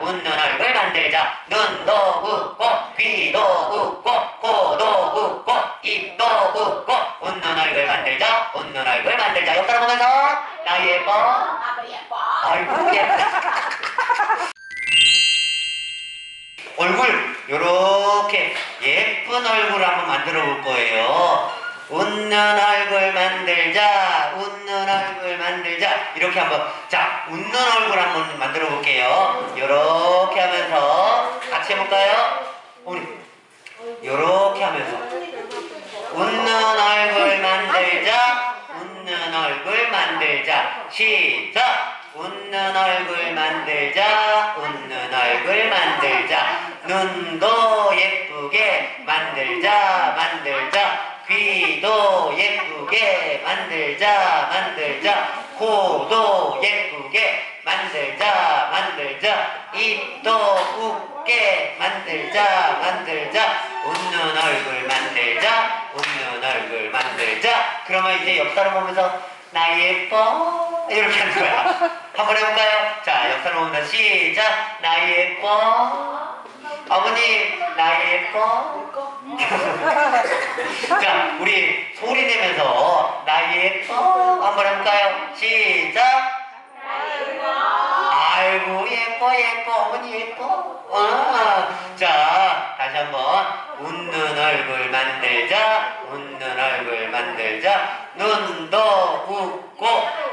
웃는 얼굴 만들자. 눈도 웃고 귀도 웃고 코도 웃고 입도 웃고 웃는 얼굴 만들자. 웃는 얼굴 만들자. 옆 따라보면서. 나 예뻐. 아빠 예뻐. 아이고 예쁘다 얼굴 요렇게 예쁜 얼굴 한번 만들어 볼 거예요. 웃는 얼굴 만들자 만들자 이렇게 한번 자 웃는 얼굴 한번 만들어 볼게요. 요렇게 하면서 같이 해볼까요? 우리 요렇게 하면서. 웃는 얼굴 만들자 웃는 얼굴 만들자. 시작! 웃는 얼굴 만들자 웃는 얼굴 만들자. 눈도 예쁘게 만들자 만들자. 귀도 예쁘게 만들자 만들자 코도 예쁘게 만들자 만들자. 입도 웃게 만들자 만들자. 웃는 얼굴 만들자 웃는 얼굴 만들자. 그러면 이제 옆 사람 보면서 나 예뻐? 이렇게 하는 거야. 한번 해볼까요? 자 옆 사람 보면서 시작. 나 예뻐? 어머니 나 예뻐? 자 우리 소리 내면서 나 예뻐 한번 해볼까요? 시작! 아이고 예뻐 예뻐 어머니 예뻐? 아, 자 다시 한번. 웃는 얼굴 만들자 웃는 얼굴 만들자. 눈도 웃고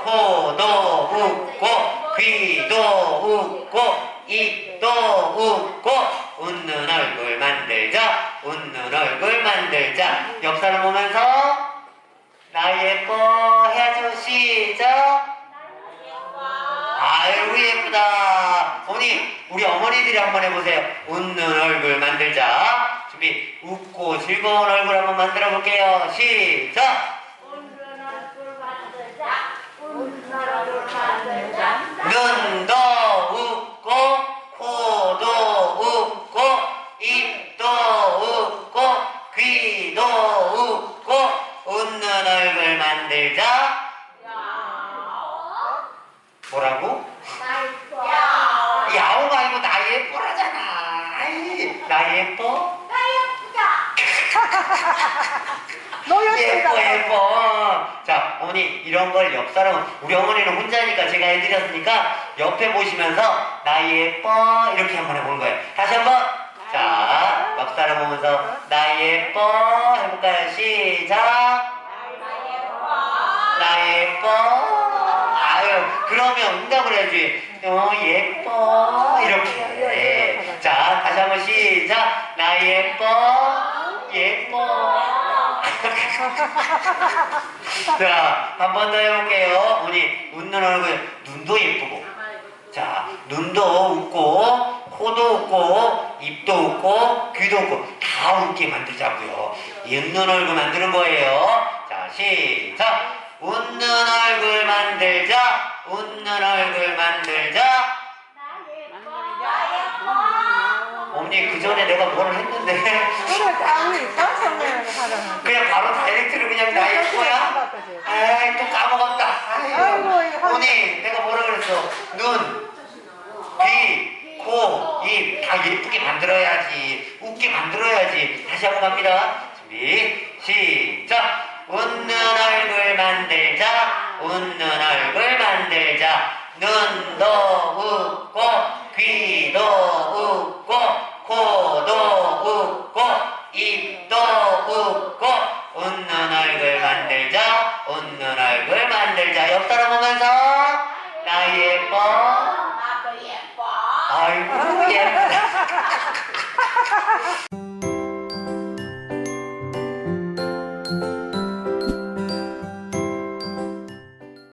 코도 웃고 귀도 웃고 입도 웃고 웃는 얼굴 만들자 웃는 얼굴 만들자. 옆 사람 보면서 나 예뻐 해줘 시작 아이고 예쁘다. 어머니 우리 어머니들이 한번 해보세요. 웃는 얼굴 만들자. 준비 웃고 즐거운 얼굴 한번 만들어 볼게요. 시작. 눈도 웃고 코도 웃고 입도 웃고 귀도 웃고 웃는 얼굴 만들자. 뭐라고? 야옹 아니고 나 예뻐라잖아. 아이, 나 예뻐? 예뻐 예뻐. 자 어머니 이런 걸 옆 사람 우리 어머니는 혼자니까 제가 해드렸으니까 옆에 보시면서 나 예뻐 이렇게 한번 해보는 거예요. 다시 한번. 자, 옆 사람 보면서 나 예뻐 해볼까요? 시작. 나 예뻐. 아유, 그러면 응답을 해야지. 어, 예뻐. 이렇게. 자, 다시 한번 예뻐. 예뻐. 자, 한 번 더 해볼게요. 어머니, 웃는 얼굴, 눈도 예쁘고. 자, 눈도 웃고, 코도 웃고, 입도 웃고, 귀도 웃고, 다 웃게 만들자고요. 웃는 얼굴 만드는 거예요. 자, 시작. 웃는 얼굴 만들자. 웃는 얼굴 만들자. 어머니, 그 전에 내가 뭘 했는데. 그냥 바로 다이렉트로 그냥 나 예뻐야? 에이, 또 까먹었다. 아이고. 아이고, 이거 어머니, 내가 뭐라 그랬어? 눈, 귀, 코, 입 다 예쁘게 만들어야지. 웃게 만들어야지. 다시 한번 갑니다. 준비, 시작. 웃는 얼굴 만들자. 웃는 얼굴 만들자. 눈도 웃고, 귀도 웃고, 따라보면서 나 예뻐. 나도 예뻐. 아이고 예뻐.